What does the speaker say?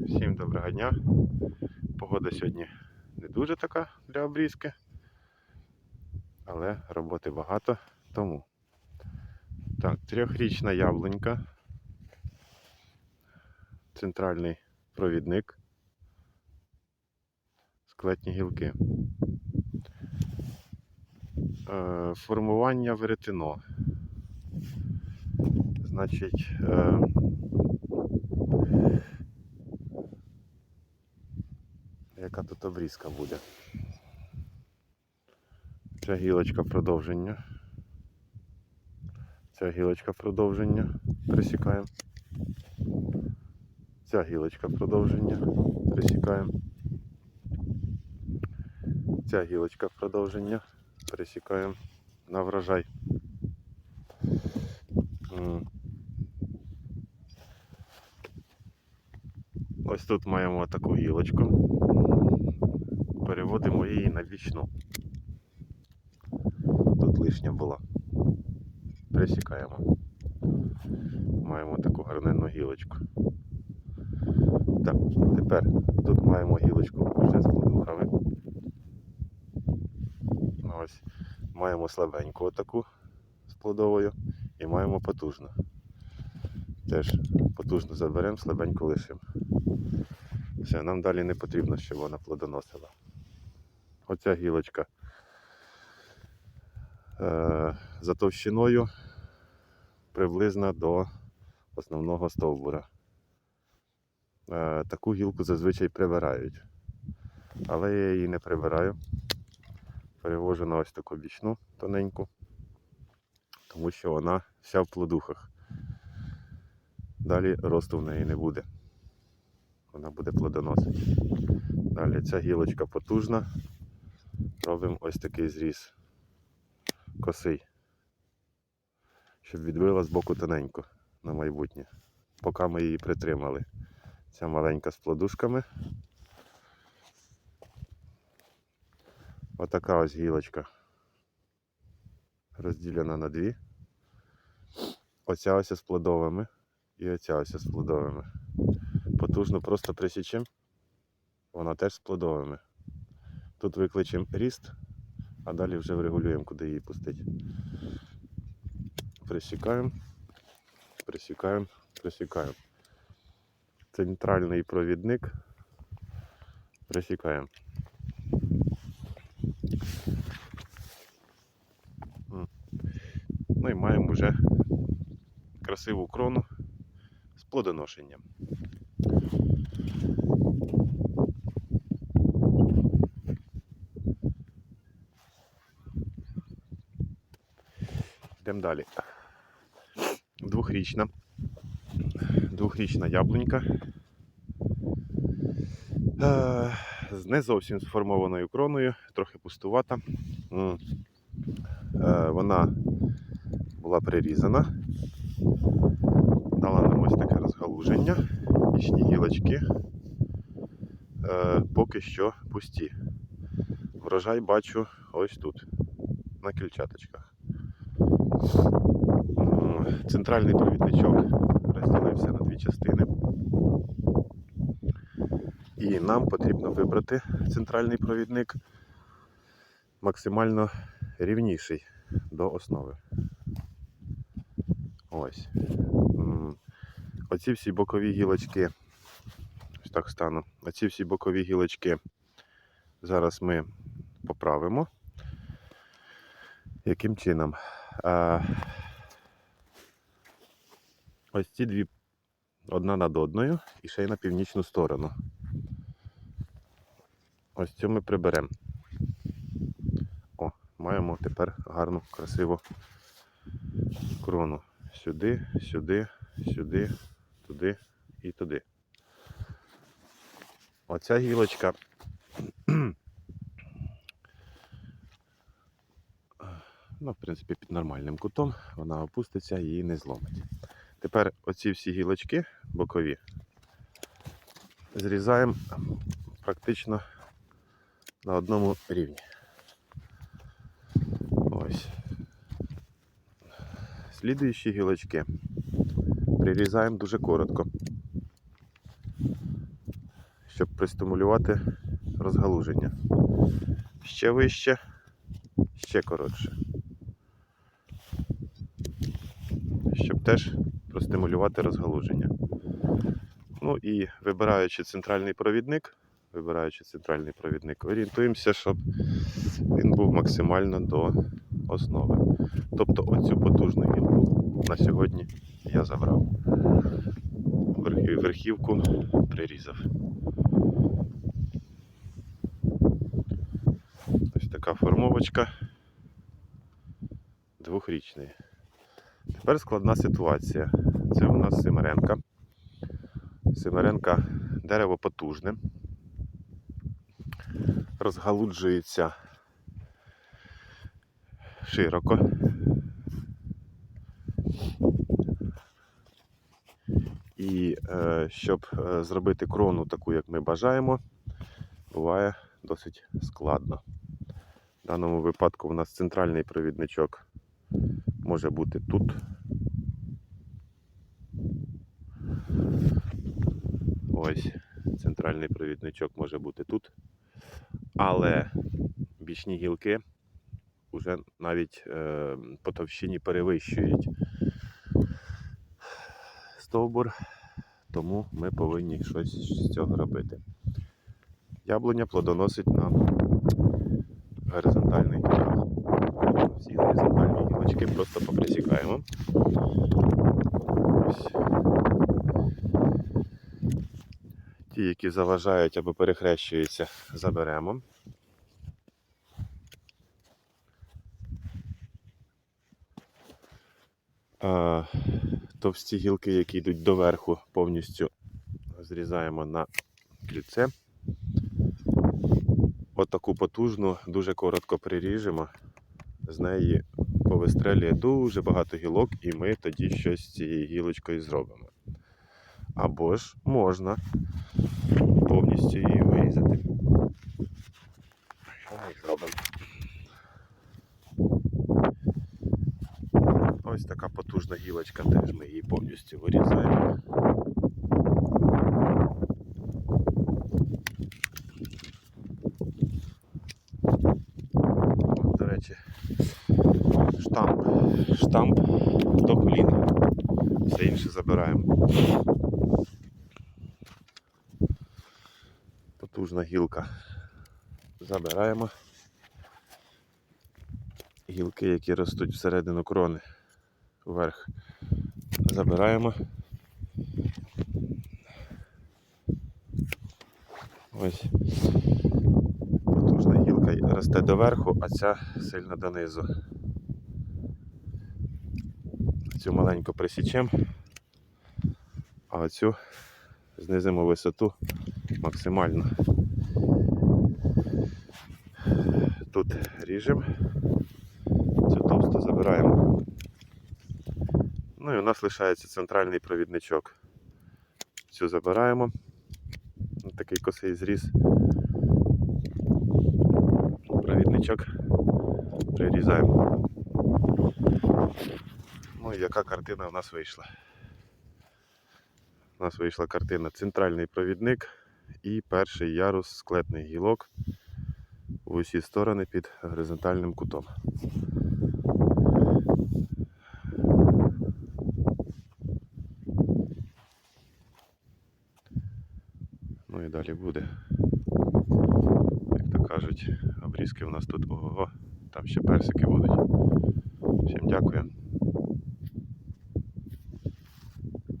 Всім доброго дня. Погода сьогодні не дуже така для обрізки, але роботи багато тому. Так, трьохрічна яблунька, центральний провідник, склетні гілки. Е, формування веретено. Значить, яка тут обрізка буде. Ця гілочка продовження. Ця гілочка продовження. Присікаємо. Ця гілочка продовження. Присікаємо. Ця гілочка продовження. Пересікаємо на врожай. Ось тут маємо таку гілочку. Переводимо її на бічну. Тут лишня була. Присікаємо. Маємо таку гарненну гілочку. Так, тепер тут маємо гілочку вже з плодухами. Ось. Маємо слабеньку отаку з плодовою і маємо потужну. Теж потужно заберемо, слабеньку лишимо. Все, нам далі не потрібно, щоб вона плодоносила. Оця гілочка е, за товщиною приблизно до основного стовбура. Е, таку гілку зазвичай прибирають. Але я її не прибираю. Перевожу на ось таку бічну тоненьку, тому що вона вся в плодухах. Далі росту в неї не буде. Вона буде плодоносити. Далі ця гілочка потужна. Робимо ось такий зріз косий, щоб відбила з боку тоненько на майбутнє. Поки ми її притримали. Ця маленька з плодушками. Отака ось гілочка. Розділена на дві. Оця ось з плодовими і оця ось з плодовими. Потужно просто присічемо. Вона теж з плодовими. Тут викличемо ріст, а далі вже врегулюємо, куди її пустити. Присікаємо, присікаємо, присікаємо. Центральний провідник. Присікаємо. Ну і маємо вже красиву крону з плодоношенням. Йдемо далі. Двохрічна. Двохрічна яблунька. Е, З не зовсім сформованою кроною, трохи пустувата. Е, Вона була прирізана. Дала нам ось таке розгалуження. Бічні гілочки поки що пусті. Врожай бачу ось тут, на кільчаточках. Центральний провідничок розділився на дві частини. І нам потрібно вибрати центральний провідник максимально рівніший до основи. Ось. Оці всі бокові гілочки. Так стану. Оці всі бокові гілочки зараз ми поправимо. Яким чином? А, ось ці дві одна над одною і ще й на північну сторону. Ось цю ми приберемо. О, маємо тепер гарну, красиву крону. Сюди, сюди, сюди, туди і туди. Оця гілочка. Ну, в принципі, під нормальним кутом вона опуститься і не зломить. Тепер оці всі гілочки бокові зрізаємо практично на одному рівні. Ось. Слідуючі гілочки прирізаємо дуже коротко. Пристимулювати розгалуження. Ще вище, ще коротше. Щоб теж простимулювати розгалуження. Ну і вибираючи центральний провідник, вибираючи центральний провідник, орієнтуємося, щоб він був максимально до основи. Тобто оцю потужну гілку на сьогодні я забрав. Верхівку прирізав. Ось така формовочка двохрічної. Тепер складна ситуація. Це у нас Семеренка. Семеренка дерево потужне. Розгалуджується широко. І е, щоб е, зробити крону таку, як ми бажаємо, буває досить складно. В даному випадку у нас центральний провідничок може бути тут. Ось центральний провідничок може бути тут. Але бічні гілки вже навіть е, по товщині перевищують стовбур, тому ми повинні щось з цього робити. Яблуня плодоносить на горизонтальних гілках. Всі горизонтальні гілочки просто поприсікаємо. Ті, які заважають або перехрещуються, заберемо. А, товсті гілки, які йдуть доверху, повністю зрізаємо на Отаку потужну, дуже коротко приріжемо. З неї повистрелює дуже багато гілок, і ми тоді щось з цією гілочкою зробимо. Або ж можна повністю її вирізати. Що ми зробимо? Ось така потужна гілочка, теж ми її повністю вирізаємо. О, До речі, штамп. Штамп до коліна. Все інше забираємо. Потужна гілка. Забираємо. Гілки, які ростуть всередину крони. Вверх. Забираємо. Ось. Потужна гілка росте доверху, а ця сильно донизу. Цю маленьку присічемо, а оцю знизимо висоту максимально. Тут ріжемо, цю товсту забираємо. Ну і у нас лишається центральний провідничок. Цю забираємо. Такий косий зріз. Провідничок прирізаємо. Яка картина в нас вийшла? У нас вийшла картина центральний провідник і перший ярус склепних гілок в усі сторони під горизонтальним кутом. Ну і далі буде. Як то кажуть, обрізки у нас тут ого, там ще персики будуть. Всім дякую.